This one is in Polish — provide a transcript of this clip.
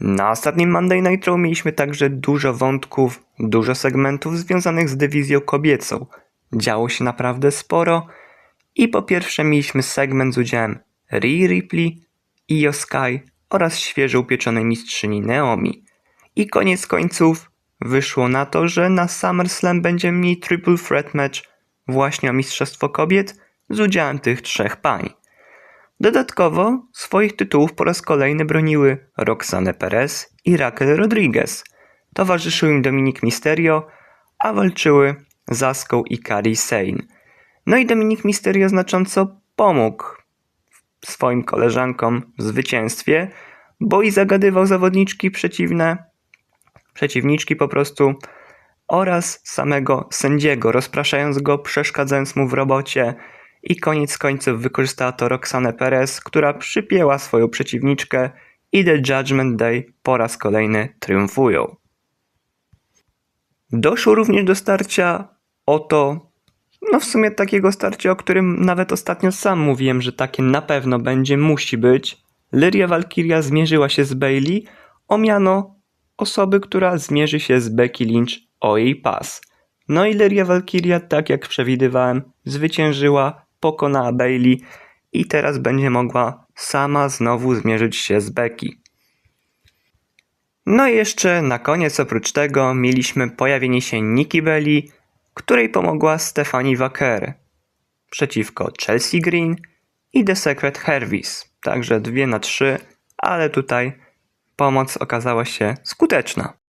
Na ostatnim Monday Night Raw mieliśmy także dużo wątków, dużo segmentów związanych z dywizją kobiecą. Działo się naprawdę sporo i po pierwsze mieliśmy segment z udziałem Rhea Ripley, Io Sky oraz świeżo upieczonej mistrzyni Naomi. I koniec końców wyszło na to, że na SummerSlam będziemy mieli triple threat match właśnie o Mistrzostwo Kobiet z udziałem tych trzech pań. Dodatkowo swoich tytułów po raz kolejny broniły Roxanne Perez i Raquel Rodriguez. Towarzyszył im Dominik Mysterio, a walczyły z Aską i Kari Sane. No i Dominik Mysterio znacząco pomógł swoim koleżankom w zwycięstwie, bo i zagadywał zawodniczki przeciwne, przeciwniczki po prostu oraz samego sędziego, rozpraszając go, przeszkadzając mu w robocie i koniec końców wykorzystała to Roxanne Perez, która przypięła swoją przeciwniczkę i The Judgment Day po raz kolejny triumfują. Doszło również do starcia o to, no w sumie takiego starcia, o którym nawet ostatnio sam mówiłem, że takie na pewno będzie, musi być. Lyria Valkyria zmierzyła się z Bailey o miano osoby, która zmierzy się z Becky Lynch o jej pas. No i Lyria Valkyria, tak jak przewidywałem, zwyciężyła, pokonała Bailey i teraz będzie mogła sama znowu zmierzyć się z Becky. No i jeszcze na koniec oprócz tego mieliśmy pojawienie się Nikki Belli, której pomogła Stephanie Wacker przeciwko Chelsea Green i The Secret Hervis. Także dwie na trzy, ale tutaj pomoc okazała się skuteczna.